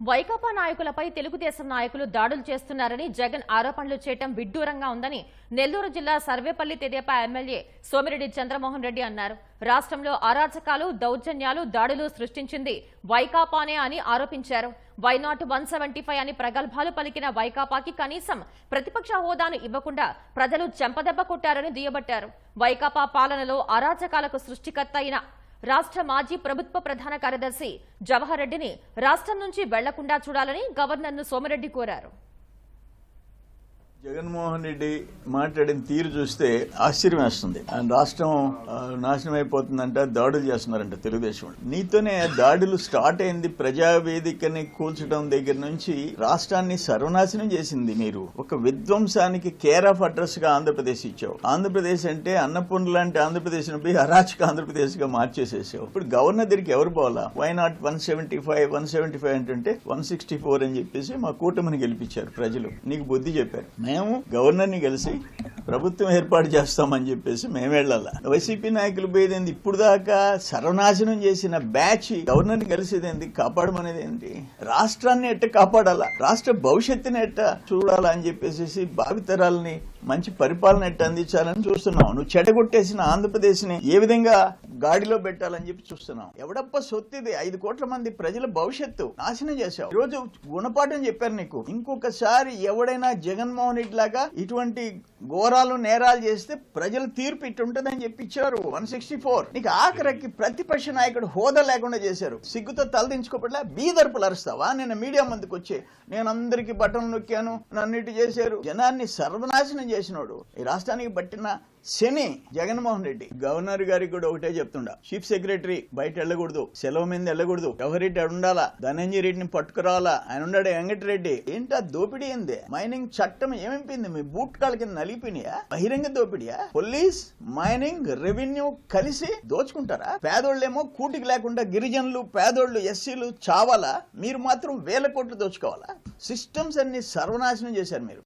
వైకాపా నాయకులపై తెలుగుదేశం నాయకులు దాడులు చేస్తున్నారని జగన్ ఆరోపణలు చేయటం విడ్డూరంగా ఉందని నెల్లూరు జిల్లా సర్వేపల్లి తెదేపా ఎమ్మెల్యే సోమిరెడ్డి చంద్రమోహన్ రెడ్డి అన్నారు. రాష్ట్రంలో అరాచకాలు దౌర్జన్యాలు దాడులు సృష్టించింది వైకాపానే అని ఆరోపించారు. వైనాట్ వన్ సెవెంటీ ఫైవ్ అని ప్రగల్భాలు పలికిన వైకాపాకి కనీసం ప్రతిపక్ష హోదాను ఇవ్వకుండా ప్రజలు చెంపదెబ్బ కొట్టారని దుయ్యబట్టారు. వైకాపా పాలనలో అరాచకాలకు సృష్టికర్త అయిన రాష్ట్ర మాజీ ప్రభుత్వ ప్రధాన కార్యదర్శి జవహర్ రెడ్డిని రాష్ట్రం నుంచి వెళ్ళకుండా చూడాలని గవర్నర్ను సోమిరెడ్డి కోరారు. జగన్మోహన్ రెడ్డి మాట్లాడిన తీరు చూస్తే ఆశ్చర్యం వేస్తుంది. ఆయన రాష్ట్రం నాశనం అయిపోతుందంట దాడులు చేస్తున్నారంట తెలుగుదేశం నీతోనే దాడులు స్టార్ట్ అయింది ప్రజావేదికని కూల్చడం దగ్గర నుంచి రాష్ట్రాన్ని సర్వనాశనం చేసింది మీరు. ఒక విధ్వంసానికి కేర్ ఆఫ్ అడ్రస్గా ఆంధ్రప్రదేశ్ ఇచ్చావు. ఆంధ్రప్రదేశ్ అంటే అన్నపూర్ణ లాంటి ఆంధ్రప్రదేశ్ పోయి అరాచక ఆంధ్రప్రదేశ్గా మార్చేసేసావు. ఇప్పుడు గవర్నర్ దగ్గరికి ఎవరు పోవాలా? Why not one seventy five one seventy five అంటే వన్ సిక్స్టీ ఫోర్ అని చెప్పేసి మా కూటమిని గెలిపించారు ప్రజలు. నీకు బుద్ధి చెప్పారు. మేము గవర్నర్ని కలిసి ప్రభుత్వం ఏర్పాటు చేస్తామని చెప్పేసి మేము వెళ్ళాల. వైసీపీ నాయకులు పోయేది ఇప్పుడు దాకా సర్వనాశనం చేసిన బ్యాచ్ గవర్నర్ని కలిసేది ఏంటి కాపాడమనేది ఏంటి రాష్ట్రాన్ని ఎట్ట కాపాడాలా? రాష్ట్ర భవిష్యత్తుని ఎట్ట చూడాలా అని చెప్పేసి భావితరాలని మంచి పరిపాలన ఎట్ట అందించాలని చూస్తున్నావు నువ్వు చెడగొట్టేసిన ఆంధ్రప్రదేశ్ని ఏ విధంగా గాడిలో పెట్టాలని చెప్పి చూస్తున్నాం. ఎవడప్ప సొత్తిది? ఐదు కోట్ల మంది ప్రజల భవిష్యత్తు నాశనం చేశావు. ఈరోజు రోజు గుణపాఠం చెప్పారు నీకు. ఇంకొకసారి ఎవడైనా జగన్మోహన్ రెడ్డి లాగా ఇటువంటి ఘోరాలు నేరాలు చేస్తే ప్రజల తీర్పు ఇట్టు చెప్పి ఇచ్చారు వన్ సిక్స్టీ ఫోర్. నీకు ఆఖరికి ప్రతిపక్ష నాయకుడు హోదా లేకుండా చేశారు. సిగ్గుతో తలదించుకోపట్ల బీదర్పులు అరుస్తావా? నేను మీడియా ముందుకు వచ్చి నేను అందరికి బట్టలు నొక్కాను నన్నిటి చేశారు. జనాన్ని సర్వనాశనం చేసినోడు. ఈ రాష్ట్రానికి పట్టిన శని జగన్మోహన్ రెడ్డి. గవర్నర్ గారికి కూడా ఒకటే చెప్తుండా. చీఫ్ సెక్రటరీ బయట వెళ్ళకూడదు సెలవు మీద వెళ్ళకూడదు. ఎవరిటి ఉండాలా? ధనంజయ రెడ్డిని పట్టుకురావాలా? ఆయన ఉన్నాడు వెంకటరెడ్డి. ఏంటి దోపిడీ ఏంది? మైనింగ్ చట్టం ఏమైపోయింది మీ బూట్ కాళ్ళ కింద నలిపినాయా? బహిరంగ దోపిడియా? పోలీస్ మైనింగ్ రెవెన్యూ కలిసి దోచుకుంటారా? పేదోళ్ళేమో కూటికి లేకుండా గిరిజనులు పేదోళ్ళు ఎస్సీలు చావాలా? మీరు మాత్రం వేల కోట్లు దోచుకోవాలా? సిస్టమ్స్ అన్ని సర్వనాశనం చేశారు మీరు.